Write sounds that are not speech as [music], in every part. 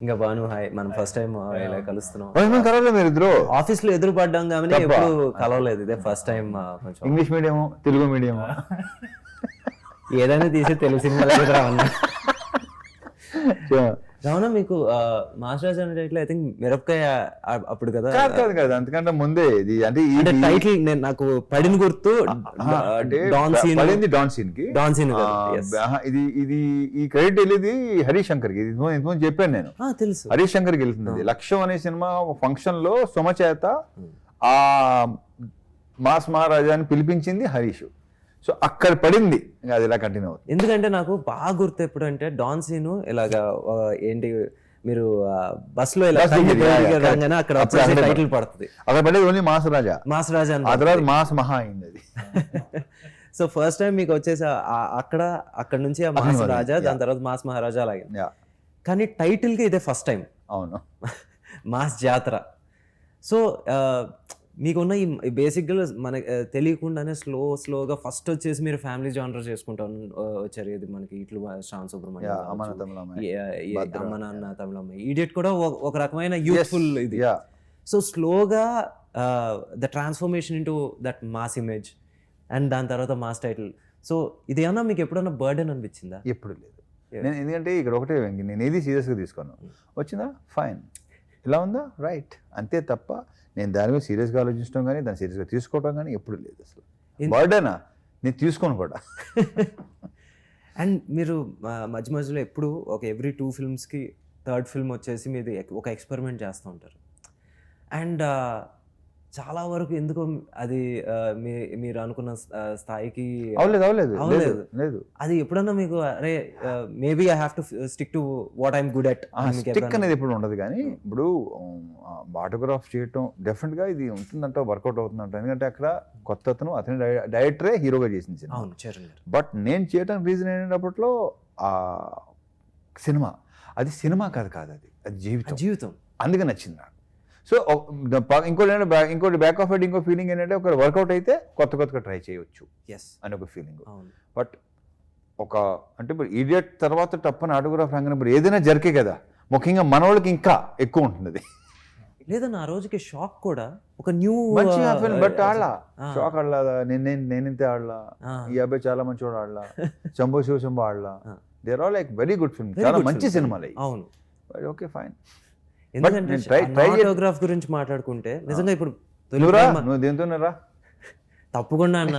ఇంకా బాను హాయ్. మనం first time ఇలా కలుస్తున్నాం. మనం కలవలేదు మీరు ఇద్దరు? ఆఫీస్లో ఎదురు పడ్డాం కానీ? ఎప్పుడు కలవలేదు. ఇదే ఫస్ట్ టైం కొంచెం ఇంగ్లీష్ మీడియం తెలుగు మీడియం ఏదైనా తీసి తెలుగు సినిమా [laughs] రావణ మీకు మాస్టర్ రాజ్ అనే టైటిల్ ఐ థింక్ మిరపకాయ అప్పుడు కదా. కాదు కాదు కాదు అంతకంటే ముందే ఇది. అంటే ఈ అంటే టైటిల్ నేను నాకు పడిన గుర్తు డాన్ సీన్. పడింది డాన్ సీన్కి డాన్ సీన్ ఇది ఇది ఈ క్రెడిట్ వెళ్ళేది హరీష్ శంకర్కి ఇది ఇంతకు- ఇంతకుముందు చెప్పాను నేను. తెలుసు. హరీష్ శంకర్కి వెళ్తుంది లక్ష్యం అనే సినిమా ఫంక్షన్లో సుమ చేత ఆ మాస్ మహారాజాని పిలిపించింది హరీష్. సో అక్కడ పడింది. అది ఇలా కంటిన్యూ అవుతుంది. ఎందుకంటే నాకు బాగా గుర్తు ఎప్పుడు అంటే డాన్ సీన్ ఇలాగా ఏంటి మీరు బస్లో రాగానే అక్కడ టైటిల్ పడుతుంది. అక్కడ పడేది only mass Raja. Mass Raja ఆ తర్వాత మాస్ మహా అయింది అది. [laughs] సో ఫస్ట్ టైం మీకు వచ్చేసి అక్కడ అక్కడ నుంచి ఆ మాస్ రాజా దాని. తర్వాత మాస్ మహారాజా అలాగే కానీ టైటిల్కి ఇదే ఫస్ట్ టైం అవును. [laughs] మాస్ జాతర. సో మీకున్న ఈ బేసిక్గా మనకి ఆ, తెలియకుండానే స్లో స్లోగా ఫస్ట్ వచ్చేసి మీరు ఫ్యామిలీ జానర్ చేసుకుంటా ఉన్న- ఆ, వచ్చారు ఇది మనకి ఇట్లు శ్రావణ్ సుబ్రహ్మణ్యం అమ్మ నాన్న తమిళమ్మ ఈడియట్ కూడా ఒక- రకమైన యూత్ఫుల్ ఇది. సో స్లోగా the transformation into that mass image and దాని తర్వాత మాస్ టైటిల్ సో ఇది ఏమన్నా మీకు ఎప్పుడన్నా బర్డెన్ అనిపించిందా? ఎప్పుడు లేదు. నేను ఎందుకంటే ఇక్కడ ఒకటే నేను ఏది సీరియస్గా తీసుకోను. వచ్చిందా? ఫైన్ ఇలా ఉందా? రైట్ అంతే తప్ప నేను దాని మీద సీరియస్గా ఆలోచించడం కానీ దాన్ని సీరియస్గా తీసుకోవడం కానీ ఎప్పుడు లేదు అసలు. బర్డేనా నేను తీసుకోను కూడా. [laughs] అండ్ మీరు మధ్య మధ్యలో ఎప్పుడు ఒక ఎవ్రీ టూ ఫిల్మ్స్కి థర్డ్ ఫిల్మ్ వచ్చేసి మీది ఒక ఎక్స్పెరిమెంట్ చేస్తూ ఉంటారు. అండ్ చాలా వరకు ఎందుకో అది మీరు అనుకున్న స్థాయికి అవలేదు అవలేదు అవలేదు. లేదు అది ఎప్పుడన్నా మీకు అరే maybe I have to stick to what I'm good at stick అనేది ఎప్పుడు ఉండదు కానీ ఇప్పుడు ఆటోగ్రాఫ్ చేయటం డెఫినెట్గా ఇది ఉంటుందంట వర్కౌట్ అవుతుందంట. ఎందుకంటే అక్కడ కొత్త అతను అతని డైరెక్టరే హీరోగా చేసింది సినిమా. అవును బట్ నేను చేయడానికి రీజన్ ఏంటప్పట్లో ఆ సినిమా. అది సినిమా కాదు కాదు అది జీవితం. జీవితం. అందుకే నచ్చింది నాకు. సో ఇంకోటి ఏంటంటే back- ఇంకోటి బ్యాక్ ఆఫ్ ఇంకో ఫీలింగ్ ఏంటంటే ఒక వర్కౌట్ అయితే కొత్త కొత్తగా ట్రై చేయొచ్చు ఎస్ అని ఒక ఫీలింగ్ బట్ ఒక అంటే ఇప్పుడు ఈడియట్ తర్వాత టప్పని ఆటోగ్రాఫ్ రంగం ఇప్పుడు ఏదైనా జరిగే కదా ముఖ్యంగా మన వాళ్ళకి ఇంకా ఎక్కువ ఉంటుంది లేదన్న ఆ రోజుకి షాక్ కూడా ఒక న్యూ ఫీల్ బట్ ఆడలా. షాక్ ఆడలా నేను నేనింతే ఆడలా. ఈ అబ్బాయి చాలా మంచివాడు ఆడలా. Shambho Shiva Shambho ఆడలా. There all like very good film చాలా మంచి. సినిమాలు అవును. ఓకే ఫైన్ ఎందుకంటే ఆటోగ్రాఫ్ గురించి మాట్లాడుకుంటే నిజంగా ఇప్పుడు నువ్వు దేంతో రా? తప్పకుండా అన్న?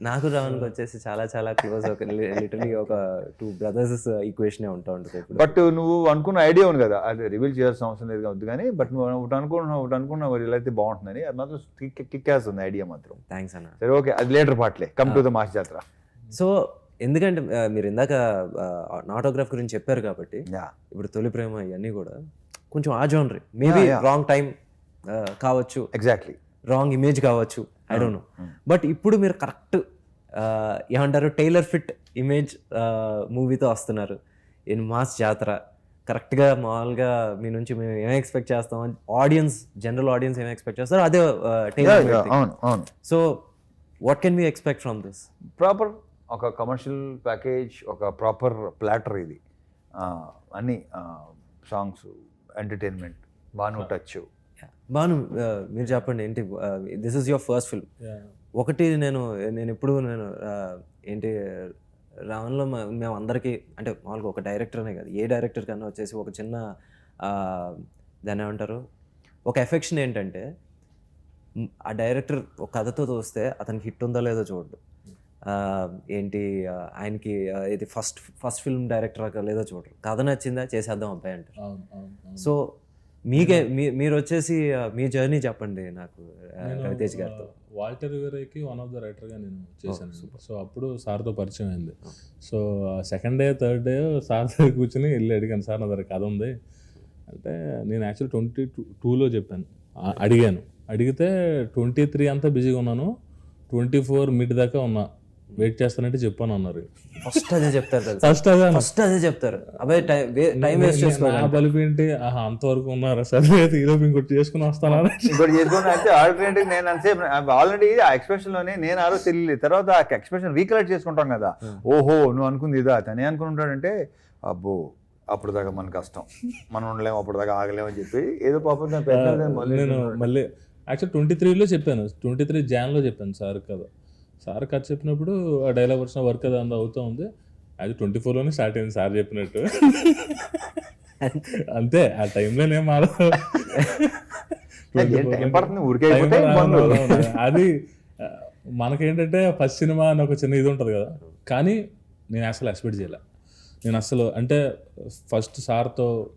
నాకు రావణ్కి వచ్చేసి చాలా చాలా క్లోజ్ ఒక లిటరలీ ఒక టూ బ్రదర్స్ ఈక్వేషన్ ఉంటా ఉంటుంది బట్ నువ్వు అనుకున్న ఐడియా ఉంది కదా. అది రివీల్ చేయాల్సిన అవసరం లేదు వద్దు కానీ బట్ నువ్వు ఒకటి అనుకుంటున్నావు ఒకటి అనుకున్నావు ఇలా అయితే బాగుంటుందని అది మాత్రం కిక్ కిక్ వేస్తుంది ఐడియా మాత్రం. థ్యాంక్స్ అన్న. సరే ఓకే అది లేటర్ పాటలే come to the mass Jathara so ఎందుకంటే మీరు ఇందాక ఆటోగ్రాఫ్ గురించి చెప్పారు కాబట్టి ఇప్పుడు తొలి ప్రేమ ఇవన్నీ కూడా కొంచెం ఆ genre maybe Yeah, yeah. Wrong time కావచ్చు. ఎగ్జాక్ట్లీ రాంగ్ ఇమేజ్ కావచ్చు. I don't know. బట్ ఇప్పుడు మీరు కరెక్ట్ ఏమంటారు? టైలర్ ఫిట్ ఇమేజ్ మూవీతో వస్తున్నారు. ఇన్ మాస్ జాతర కరెక్ట్గా మామూలుగా మీ నుంచి మేము ఏం ఎక్స్పెక్ట్ చేస్తాం? ఆడియన్స్ జనరల్ ఆడియన్స్ ఏం ఎక్స్పెక్ట్ చేస్తారు అదే trailer so what can we expect from this proper ఒక కమర్షియల్ ప్యాకేజ్ ఒక ప్రాపర్ ప్లాటర్ ఇది. అన్ని songs entertainment Bhanu touch Bhanu మీరు చెప్పండి ఏంటి this is your first film ఒకటి నేను నేను ఎప్పుడు నేను ఏంటి రావణ్లో మేము అందరికీ అంటే మామూలుగా ఒక డైరెక్టర్ అనే కాదు ఏ డైరెక్టర్ కన్నా వచ్చేసి ఒక చిన్న ఆ, దాన్ని ఏమంటారు ఒక ఎఫెక్షన్ ఏంటంటే ఆ డైరెక్టర్ ఒక కథతో చూస్తే అతనికి హిట్ ఉందో లేదో చూడడు ఏంటి ఆయనకి ఇది ఫస్ట్ ఫస్ట్ ఫిల్మ్ డైరెక్టర్ లేదో చూడరు. కథ నచ్చిందా చేసేద్దాం అబ్బాయి అంటారు. సో మీకే మీ- మీరు వచ్చేసి మీ జర్నీ చెప్పండి నాకు రవితేజ్ గారితో. వాల్టర్ రివరేకి వన్ ఆఫ్ ద రైటర్గా నేను చేశాను. super. సో అప్పుడు సార్తో పరిచయం అయింది. So second day third day sir దగ్గర కూర్చొని వెళ్ళి అడిగాను సార్ నా దగ్గర కథ ఉంది. అంటే నేను యాక్చువల్ ట్వంటీ టూ టూలో చెప్పాను అడిగాను. అడిగితే ట్వంటీ త్రీ అంతా బిజీగా ఉన్నాను. ట్వంటీ ఫోర్ మిడ్ దాకా ఉన్నా. వెయిట్ చేస్తానంటే చెప్పాను అన్నారు. ఫస్ట్ అదే చెప్తారు ఫస్ట్ అదే. ఫస్ట్ అదే చెప్తారు. అబ్బాయి టైం వేస్ట్ చేసుకోవాలి. బలుపు ఏంటి? ఆహా అంతవరకు ఉన్నారా సరే? ఈరోజు ఇంకోటి చేసుకుని వస్తానా? ఇంకోటి చేసుకుని అయితే ఆల్టర్నేటివ్ నేను అంతసేపు ఆల్రెడీ ఆ ఎక్స్ప్రెషన్లోనే నేను ఆ రోజు తెలియలేదు. తర్వాత ఆ ఎక్స్ప్రెషన్ రీకలెక్ట్ చేసుకుంటాం కదా. ఓహో నువ్వు అనుకుంది ఇదా? తనే అనుకుంటాడంటే అబ్బో అప్పుడు దాకా మన కష్టం. మనం ఉండలేము అప్పుడు దాకా ఆగలేము అని చెప్పి ఏదో పాపం నేను పెట్టినది మళ్ళీ నేను మళ్ళీ యాక్చువల్ ట్వంటీ త్రీలో చెప్పాను. ట్వంటీ త్రీ జాన్లో చెప్పాను సార్ కదా. సార్ కథ చెప్పినప్పుడు ఆ డైలాగ్ వచ్చిన వర్క్ అది అంతా అవుతూ ఉంది. అది ట్వంటీ ఫోర్లోనే స్టార్ట్ అయింది సార్ చెప్పినట్టు. అంతే ఆ టైంలో నేను మారదు. అది మనకేంటంటే ఫస్ట్ సినిమా అని ఒక చిన్న ఇది ఉంటుంది కదా. కానీ నేను అసలు ఎక్స్పెక్ట్ చేయలే. నేను అసలు అంటే ఫస్ట్ సార్తో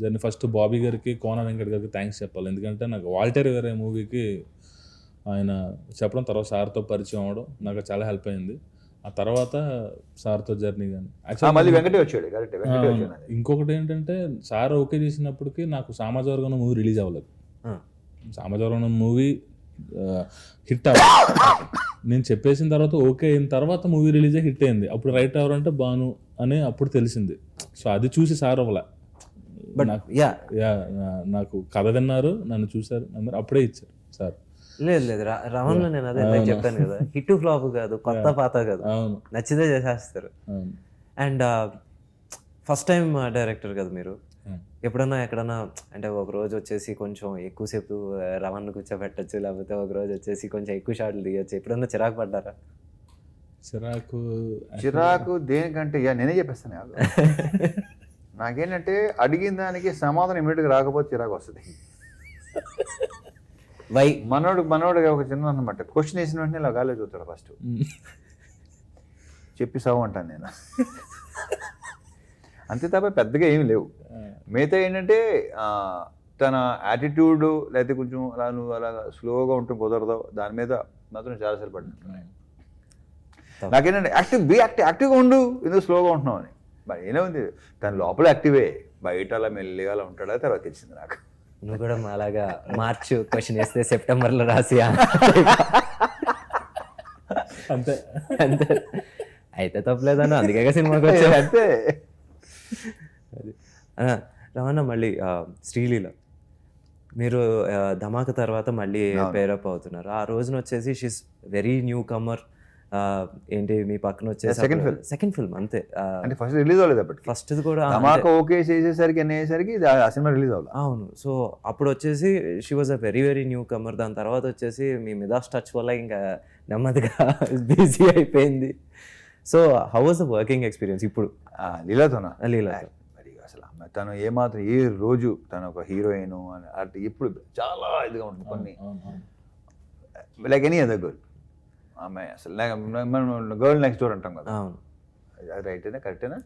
జర్నీ ఫస్ట్ బాబీ గారికి కోన వెంకట్ గారికి థ్యాంక్స్ చెప్పాలి. ఎందుకంటే నాకు వాల్టర్ వేరే మూవీకి ఆయన చెప్పడం తర్వాత సార్తో పరిచయం అవ్వడం నాకు చాలా హెల్ప్ అయింది. ఆ తర్వాత సార్తో జర్నీ కానీ. ఇంకొకటి ఏంటంటే సార్ ఓకే చేసినప్పటికీ నాకు సామాజ వర్గం మూవీ రిలీజ్ అవ్వలేదు. ఆ. సామాజ వర్గం మూవీ హిట్ అవ్వాలి నేను చెప్పేసిన తర్వాత ఓకే అయిన తర్వాత మూవీ రిలీజ్ హిట్ అయింది. అప్పుడు రైట్ ఎవరంటే బాను అని అప్పుడు తెలిసింది. సో అది చూసి సార్ అవ్వలే. But yeah. నాకు కథ విన్నారు నన్ను చూశారు అప్పుడే ఇచ్చారు సార్. లేదు లేదు. రా- రమణలో నేను అదే చెప్పాను కదా. హిట్ ఫ్లాప్ కాదు కొత్త పాత కాదు. అవును. నచ్చితే చేసేస్తారు. అండ్ ఫస్ట్ టైం డైరెక్టర్ కదా మీరు. ఎప్పుడన్నా ఎక్కడన్నా అంటే ఒక రోజు వచ్చేసి కొంచెం ఎక్కువసేపు రవణ్ కూర్చోబెట్టచ్చు లేకపోతే ఒక రోజు వచ్చేసి కొంచెం ఎక్కువ షాట్లు తీయచ్చు ఎప్పుడన్నా చిరాకు పడ్డారా? చిరాకు చిరాకు దేనికంటే యా నేనే చెప్పేస్తాను. [laughs] నాకేంటంటే అడిగిన దానికి సమాధానం ఇమీడియట్గా రాకపోతే చిరాకు వస్తుంది. వై మనోడు మనోడు ఒక చిన్న అనమాట క్వశ్చన్ వేసిన వెంటనే ఇలా గాలి చూస్తాడు ఫస్ట్ మ్. చెప్పి సావు అంటాను నేను. అంతే తప్ప పెద్దగా ఏమీ లేవు. మిగతా ఏంటంటే తన యాటిట్యూడ్ లేకపోతే కొంచెం అలా నువ్వు అలా స్లోగా ఉంటూ కుదరదు. దాని మీద మాత్రం చాలాసార్లు పడినట్టు నాకేంటంటే యాక్టివ్ బీ యాక్టివ్ యాక్టివ్గా ఉండు. ఎందుకు స్లోగా ఉంటున్నావు అని. మరి ఏనే ఉంది. తన లోపల యాక్టివే బయట అలా మెల్లిగా అలా ఉంటాడా? తర్వాత తెలిసింది నాకు. నువ్వు కూడా అలాగా మార్చ్ క్వశ్చన్ వేస్తే సెప్టెంబర్లో రాసి అంతే. అంతే. అయితే తప్పలేదన్న అందుకే సినిమాకి వచ్చా. అంతే. రమణ మళ్ళీ శ్రీలీల. మీరు ధమాక తర్వాత మళ్ళీ పేరప్ అవుతున్నారు. ఆ రోజున వచ్చేసి షీస్ వెరీ న్యూ కమర్ ఏంటి మీ పక్కన వచ్చేసి second film. సెకండ్ ఫిల్మ్ అంతే. అంటే ఫస్ట్ రిలీజ్ అవ్వలేదు అప్పటికి. ఫస్ట్ కూడా ఓకే చేసేసరికి అనేసరికి ఆ సినిమా రిలీజ్ అవ్వాలి. అవును. సో అప్పుడు వచ్చేసి she was a very very newcomer దాని తర్వాత వచ్చేసి మీ మిదాస్ టచ్ వల్ల ఇంకా నెమ్మదిగా [laughs] బిజీ అయిపోయింది. So how was the working experience ఇప్పుడు? లీలాతోనా? లీలాతో. మరి అసలు ఆమె తను ఏమాత్రం ఏ రోజు తను ఒక హీరోయిన్ అని అటు ఇప్పుడు చాలా ఇదిగా ఉంటుంది కొన్ని. లైక్ ఎనీ అదర్ గర్ల్ ఆమె అసలు మనం గర్ల్ నెక్స్ట్ డోర్ అంటాం కదా. అవును. అది రైటేనా కరెక్టేనా.